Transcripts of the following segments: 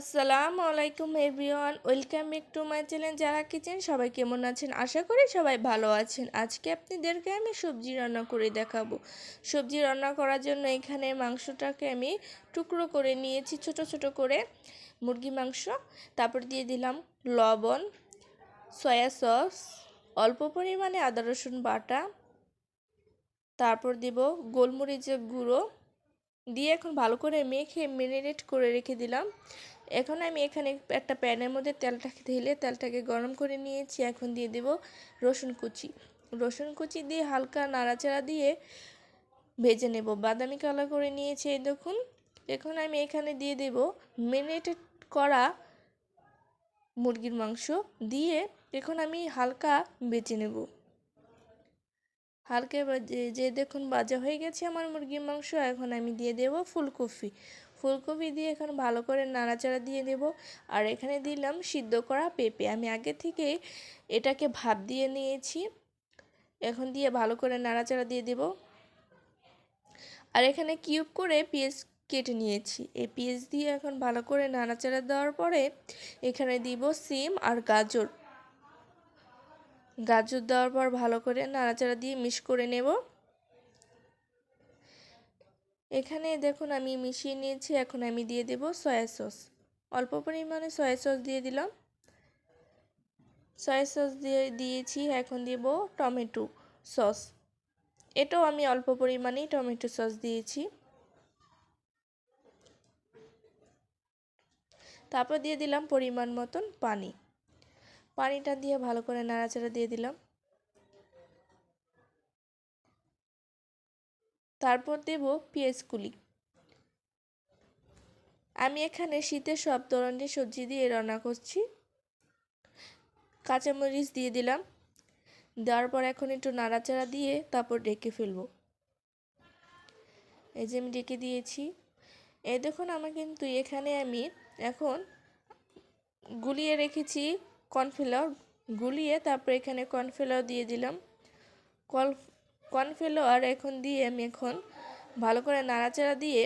আসসালামু আলাইকুম everyone, welcome back to my channel যারা কিচেন, সবাই কেমন আছেন? আশা করি সবাই ভালো আছেন। আজকে আপনাদেরকে আমি সবজি রান্না করে দেখাবো। সবজি রান্না করার জন্য এখানে মাংসটাকে আমি টুকরো করে নিয়েছি, ছোট ছোট করে। মুরগি মাংস, তারপর দিয়ে দিলাম লবণ, সয়া সস, অল্প পরিমাণে আদা রসুন বাটা, তারপর দিব গোলমরিচের গুঁড়ো। দিয়ে এখন ভালো করে মেখে, মেরিনেট করে রেখে দিলাম। এখন আমি এখানে একটা প্যানের মধ্যে তেলটাকে ঢেলে তেলটাকে গরম করে নিয়েছি। এখন দিয়ে দেব রসুন কুচি। রসুন কুচি দিয়ে হালকা নাড়াচাড়া দিয়ে ভেজে নেব। বাদামি কালার করে নিয়েছি এই দেখুন। এখন আমি এখানে দিয়ে দেব মেরিনেটেড করা মুরগির মাংস। দিয়ে এখন আমি হালকা বেঁচে নেব। হালকা যে দেখুন বাজা হয়ে গেছে আমার মুরগির মাংস, এখন আমি দিয়ে দেব ফুলকপি। ফুলকপি দিয়ে এখন ভালো করে নাড়াচাড়া দিয়ে দেব আর এখানে দিলাম সিদ্ধ করা পেঁপে। আমি আগে থেকে এটাকে ভাপ দিয়ে নিয়েছি। এখন দিয়ে ভালো করে নাড়াচাড়া দিয়ে দেব। আর এখানে কিউব করে পেঁয়াজ কেটে নিয়েছি। এই পেঁয়াজ দিয়ে এখন ভালো করে নাড়াচাড়া দেওয়ার পরে এখানে দিব সিম আর গাজর। গাজর দেওয়ার পর ভালো করে নাড়াচাড়া দিয়ে মিক্স করে নেব। এখানে দেখুন আমি মিশিয়ে নিয়েছি, এখন আমি দিয়ে দেব সয়া সস। অল্প পরিমাণে সয়া সস দিয়ে দিলাম। সয়া সস দিয়ে দিয়েছি, এখন দেব টমেটো সস। এটাও আমি অল্প পরিমাণেই টমেটো সস দিয়েছি। তারপর দিয়ে দিলাম পরিমাণ মতন পানি। পানিটা দিয়ে ভালো করে নাড়াচাড়া দিয়ে দিলাম। তারপর দেব পেঁয়াজ কুলি। আমি এখানে শীতের সব ধরনের সবজি দিয়ে রান্না করছি। কাঁচামরিচ দিয়ে দিলাম। দেওয়ার পর এখন একটু নাড়াচাড়া দিয়ে তারপর ডেকে ফেলব। এই যে আমি ডেকে দিয়েছি। এই দেখুন, আমার কিন্তু এখানে আমি এখন গুলিয়ে রেখেছি কর্নফ্লাওয়ার গুলিয়ে তারপর এখানে কর্নফ্লাওয়ার দিয়ে দিলাম। কল, কর্নফ্লাওয়ার এখন দিয়ে আমি এখন ভালো করে নাড়াচাড়া দিয়ে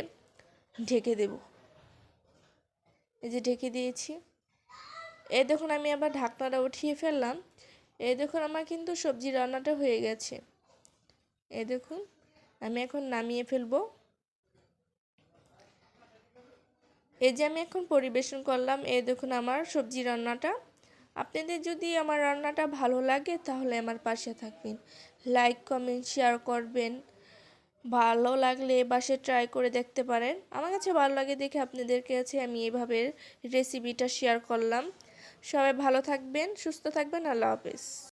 ঢেকে দেব। এই যে ঢেকে দিয়েছি। এই দেখুন আমি আবার ঢাকনাটা উঠিয়ে ফেললাম। এই দেখুন আমার কিন্তু সবজি রান্নাটা হয়ে গেছে। এই দেখুন, আমি এখন নামিয়ে ফেলব। এই যে আমি এখন পরিবেশন করলাম, এই দেখুন আমার সবজি রান্নাটা। আপনাদের যদি আমার রান্নাটা ভালো লাগে তাহলে আমার পাশে থাকবেন। লাইক কমেন্ট শেয়ার করবেন। ভালো লাগলে বাসে ট্রাই করে দেখতে পারেন। আমার কাছে ভালো লাগে দেখে আপনাদের কাছে আমি এভাবে রেসিপিটা শেয়ার করলাম। সবাই ভালো থাকবেন, সুস্থ থাকবেন, আল্লাহ হাফেজ।